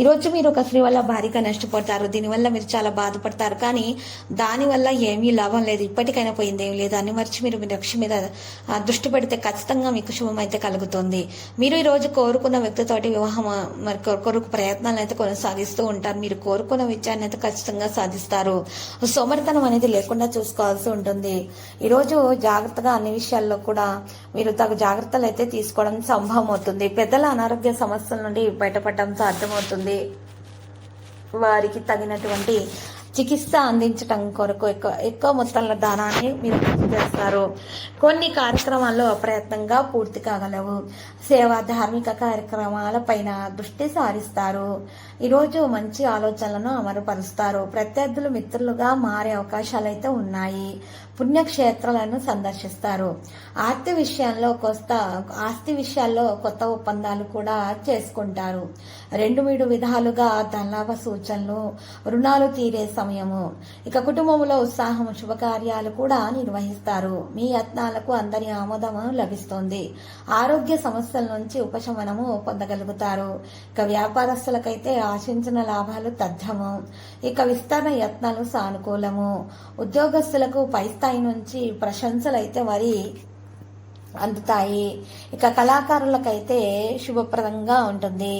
ఈరోజు మీరు ఒక స్త్రీ వల్ల భారీగా నష్టపోతారు. దీనివల్ల మీరు చాలా బాధపడతారు. కానీ దానివల్ల ఏమీ లాభం లేదు. ఇప్పటికైనా పోయింది ఏమీ లేదు అని మర్చి మీరు మీ లక్ష్యం మీద దృష్టి పెడితే ఖచ్చితంగా మీకు శుభం అయితే కలుగుతుంది. మీరు ఈరోజు కోరుకున్న వ్యక్తితోటి వివాహం మరి కొరకు ప్రయత్నాలు అయితే కొనసాగిస్తూ ఉంటారు. మీరు కోరుకున్న విషయాన్ని అయితే ఖచ్చితంగా సాధిస్తారు. సోమరితనం అనేది లేకుండా చూసుకోవాల్సి ఉంటుంది. ఈరోజు జాగ్రత్తగా అన్ని విషయాల్లో కూడా మీరు తగు జాగ్రత్తలు అయితే తీసుకోవడం సంభవం అవుతుంది. పెద్దల అనారోగ్య సమస్యల నుండి బయటపడడం సాధ్యమవుతుంది వారికి తగినటువంటి చికిత్స అందించటం కొరకు ఎక్కువ ఎక్కువ మొత్తంలో దానాన్ని మీరు చేస్తారు. కొన్ని కార్యక్రమాల్లో అప్రయత్నంగా పూర్తి కాగలవు. సేవా ధార్మిక కార్యక్రమాలపైన దృష్టి సారిస్తారు. ఈరోజు మంచి ఆలోచనలను అమలుపరుస్తారు. ప్రత్యర్థులు మిత్రులుగా మారే అవకాశాలు అయితే ఉన్నాయి. పుణ్యక్షేత్రాలను సందర్శిస్తారు. ఆస్తి విషయంలో కొత్త ఆస్తి విషయాల్లో కొత్త ఒప్పందాలు కూడా చేసుకుంటారు. రెండు మూడు విధాలుగా ధనలాభ సూచనలు రుణాలు తీరే సమయము. ఇక కుటుంబంలో ఉత్సాహం శుభకార్యాలు కూడా నిర్వహిస్తారు. మీ యత్నాలకు అందరి ఆమోదము లభిస్తుంది. ఆరోగ్య సమస్యల నుంచి ఉపశమనము పొందగలుగుతారు. ఇక వ్యాపారస్తులకైతే ఆశించిన లాభాలు తథ్యము. ఇక విస్తరణ యత్నాలు సానుకూలము. ఉద్యోగస్తులకు పై స్థాయి నుంచి ప్రశంసలు అయితే మరి అందుతాయి. ఇక కళాకారులకైతే శుభప్రదంగా ఉంటుంది.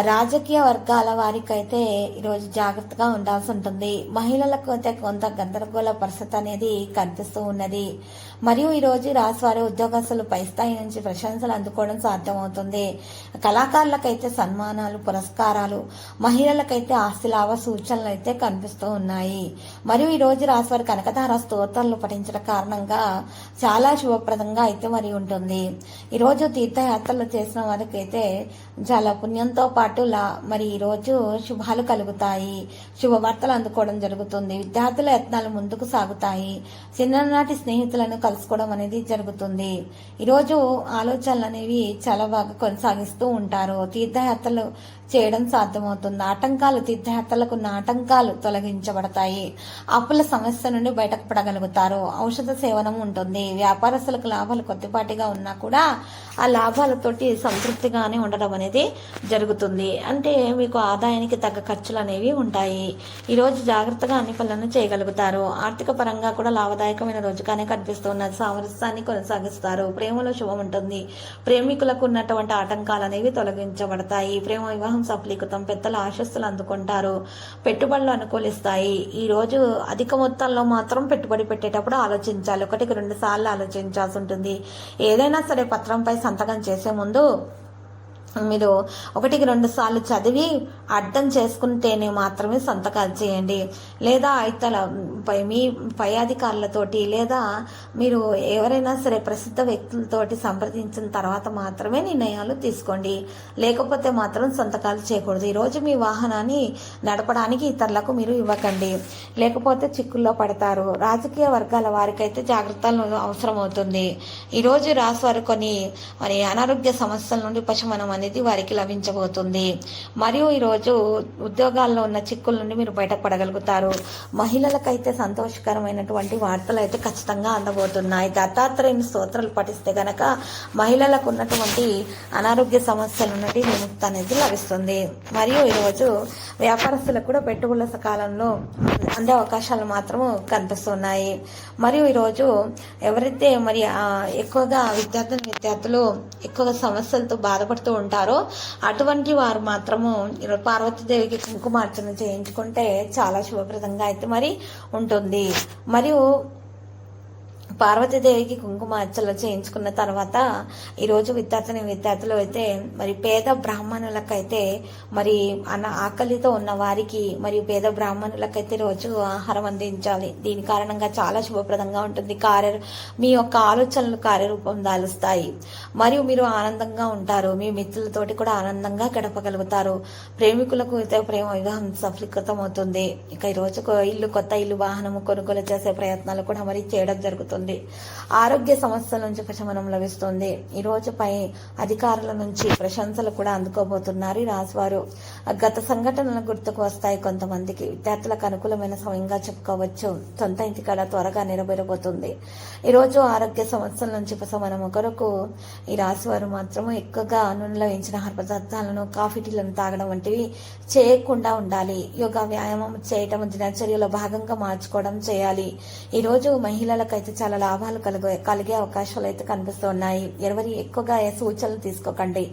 రాజకీయ వర్గాల వారికైతే ఈరోజు జాగ్రత్తగా ఉండాల్సి ఉంటుంది. మహిళలకు అయితే కొంత గందరగోళ పరిస్థితి అనేది కనిపిస్తూ ఉన్నది. మరియు ఈరోజు రాశివారి ఉద్యోగస్తులు పై స్థాయి నుంచి ప్రశంసలు అందుకోవడం సాధ్యమవుతుంది. కళాకారులకైతే సన్మానాలు పురస్కారాలు మహిళలకైతే ఆస్తి లాభ సూచనలు అయితే కనిపిస్తూ ఉన్నాయి. మరియు ఈరోజు రోజు రాశివారి కనకధార స్తోత్రాలు పఠించడం కారణంగా చాలా శుభప్రదంగా అయితే మరి ఉంటుంది. ఈరోజు తీర్థయాత్రలు చేసిన వారికి అయితే చాలా పుణ్యంతో పాటు లా మరి ఈరోజు శుభాలు కలుగుతాయి. శుభవార్తలు అందుకోవడం జరుగుతుంది. విద్యార్థుల యత్నాలు ముందుకు సాగుతాయి. చిన్ననాటి స్నేహితులను కలుసుకోవడం అనేది జరుగుతుంది. ఈరోజు ఆలోచనలు అనేవి చాలా బాగా కొనసాగిస్తూ ఉంటారు. తీర్థయాత్రలు చేయడం సాధ్యమవుతుంది. ఆటంకాలు తీర్థయాత్రలకు ఉన్న ఆటంకాలు తొలగించబడతాయి. అప్పుల సమస్య నుండి బయటకు పడగలుగుతారు. ఔషధ సేవనం ఉంటుంది. వ్యాపారస్తులకు లాభాలు కొద్దిపాటిగా ఉన్నా కూడా ఆ లాభాలతోటి సంతృప్తిగానే ఉండడం అనేది జరుగుతుంది. అంటే మీకు ఆదాయానికి తగ్గ ఖర్చులు అనేవి ఉంటాయి ఈరోజు జాగ్రత్తగా అన్ని పనులను చేయగలుగుతారు. ఆర్థిక పరంగా కూడా లాభదాయకమైన రోజుగానే కనిపిస్తున్నది సామరస్యాన్ని కొనసాగిస్తారు. ప్రేమలో శుభం ఉంటుంది. ప్రేమికులకు ఉన్నటువంటి ఆటంకాలు అనేవి తొలగించబడతాయి. ప్రేమ వివాహం సఫలీకృతం పెద్దల ఆశస్సులు అందుకుంటారు. పెట్టుబడులు అనుకూలిస్తాయి. ఈరోజు అధిక మొత్తంలో మాత్రం పెట్టుబడి పెట్టేటప్పుడు ఆలోచించాలి. ఒకటికి రెండు సార్లు ఆలోచించాల్సి ఉంటుంది. ఏదైనా సరే పత్రంపై సంతకం చేసే ముందు మీరు ఒకటికి రెండు సార్లు చదివి అర్థం చేసుకుంటేనే మాత్రమే సంతకాలు చేయండి. లేదా ఇతర పై మీ పై అధికారులతోటి లేదా మీరు ఎవరైనా సరే ప్రసిద్ధ వ్యక్తులతోటి సంప్రదించిన తర్వాత మాత్రమే నిర్ణయాలు తీసుకోండి. లేకపోతే మాత్రం సంతకాలు చేయకూడదు. ఈరోజు మీ వాహనాన్ని నడపడానికి ఇతరులకు మీరు ఇవ్వకండి. లేకపోతే చిక్కుల్లో పడతారు. రాజకీయ వర్గాల వారికైతే జాగ్రత్తలు అవసరం అవుతుంది ఈరోజు రాశివారు కొన్ని మరి అనారోగ్య సమస్యల నుండి ఉపశమనం అనేది వారికి లభించబోతుంది. మరియు ఈరోజు ఉద్యోగాల్లో ఉన్న చిక్కుల నుండి మీరు బయటపడగలుగుతారు. మహిళలకైతే సంతోషకరమైనటువంటి వార్తలు అయితే ఖచ్చితంగా అందబోతున్నాయి. దత్తాత్రేయుని స్తోత్రాలు పఠిస్తే గనక మహిళలకు ఉన్నటువంటి అనారోగ్య సమస్యల నుండి విముక్తి అనేది లభిస్తుంది. మరియు ఈరోజు వ్యాపారస్తులకు కూడా పెట్టుబడుల సకాలంలో అందే అవకాశాలు మాత్రము కనిపిస్తున్నాయి. మరియు ఈరోజు ఎవరైతే మరి ఎక్కువగా విద్యార్థులు విద్యార్థులు ఎక్కువగా సమస్యలతో బాధపడుతూ ఉంటారు అటువంటి వారు మాత్రము పార్వతీదేవికి కుంకుమార్చన చేయించుకుంటే చాలా శుభప్రదంగా అయితే మరి ఉంటుంది. మరియు పార్వతీదేవికి కుంకుమ అర్చనలు చేయించుకున్న తర్వాత ఈరోజు విద్యార్థిని విద్యార్థులు అయితే మరి పేద బ్రాహ్మణులకైతే మరి అన్న ఆకలితో ఉన్న వారికి మరియు పేద బ్రాహ్మణులకైతే రోజు ఆహారం అందించాలి. దీని కారణంగా చాలా శుభప్రదంగా ఉంటుంది. కార్య మీ యొక్క ఆలోచనలు కార్యరూపం దాలుస్తాయి. మరియు మీరు ఆనందంగా ఉంటారు. మీ మిత్రులతోటి కూడా ఆనందంగా గడపగలుగుతారు. ప్రేమికులకు అయితే ప్రేమ వివాహం సఫలీకృతం అవుతుంది ఇక ఈరోజు ఇల్లు కొత్త ఇల్లు వాహనము కొనుగోలు చేసే ప్రయత్నాలు కూడా మరి చేయడం జరుగుతుంది. ఆరోగ్య సమస్యల నుంచి ఉపశమనం లభిస్తుంది. ఈ రోజు పై అధికారుల నుంచి ప్రశంసలు కూడా అందుకోబోతున్నారు ఈ రాశివారు. గత సంఘటనలు గుర్తుకు వస్తాయి కొంతమందికి. విద్యార్థులకు అనుకూలమైన సమయంగా చెప్పుకోవచ్చు. సొంత ఇంటికాడ త్వరగా నెరవేరబోతుంది. ఈ రోజు ఆరోగ్య సమస్యల నుంచి ఉపశమనం ఒకరకు ఈ రాశివారు మాత్రం ఎక్కువగా నూనెలో వేయించిన ఆహార పదార్థాలను కాఫీ టీలను తాగడం వంటివి చేయకుండా ఉండాలి. యోగా వ్యాయామం చేయటం దినచర్యలో భాగంగా మార్చుకోవడం చేయాలి. ఈ రోజు మహిళలకైతే చాలా లాభాలు కలిగే కలిగే అవకాశాలు అయితే కనిపిస్తున్నాయి. ఎవరి ఎక్కువగా సూచనలు తీసుకోకండి.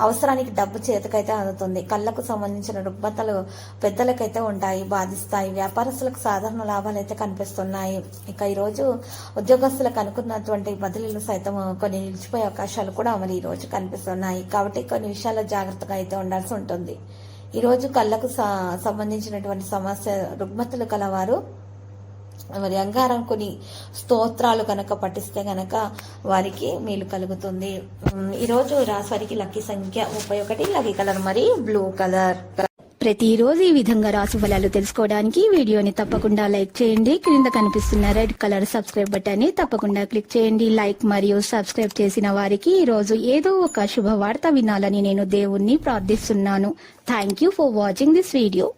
అవసరానికి డబ్బు చేతికైతే అందుతుంది. కళ్ళకు సంబంధించిన రుగ్మతలు పెద్దలకైతే ఉంటాయి బాధిస్తాయి. వ్యాపారస్తులకు సాధారణ లాభాలు అయితే కనిపిస్తున్నాయి. ఇక ఈరోజు ఉద్యోగస్తులకు అనుకున్నటువంటి బదిలీలు సైతం కొన్ని నిలిచిపోయే అవకాశాలు కూడా మరి ఈ రోజు కనిపిస్తున్నాయి. కాబట్టి కొన్ని విషయాల్లో జాగ్రత్తగా అయితే ఉండాల్సి ఉంటుంది. ఈ రోజు కళ్ళకు సంబంధించినటువంటి సమస్య రుగ్మతలు కలవారు మరి అంగారం కొన్ని స్తోత్రాలు కనుక పఠిస్తే కనుక వారికి మేలు కలుగుతుంది. ఈరోజు రాసి వారికి లక్కీ సంఖ్య ముప్పై ఒకటి లక్కీ కలర్ మరి బ్లూ కలర్. ప్రతిరోజు ఈ విధంగా రాసు ఫలాలు తెలుసుకోవడానికి వీడియోని తప్పకుండా లైక్ చేయండి. క్రింద కనిపిస్తున్న రెడ్ కలర్ సబ్స్క్రైబ్ బటన్ని తప్పకుండా క్లిక్ చేయండి. లైక్ మరియు సబ్స్క్రైబ్ చేసిన వారికి ఈ రోజు ఏదో ఒక శుభవార్త వినాలని నేను దేవుణ్ణి ప్రార్థిస్తున్నాను. Thank you for watching this video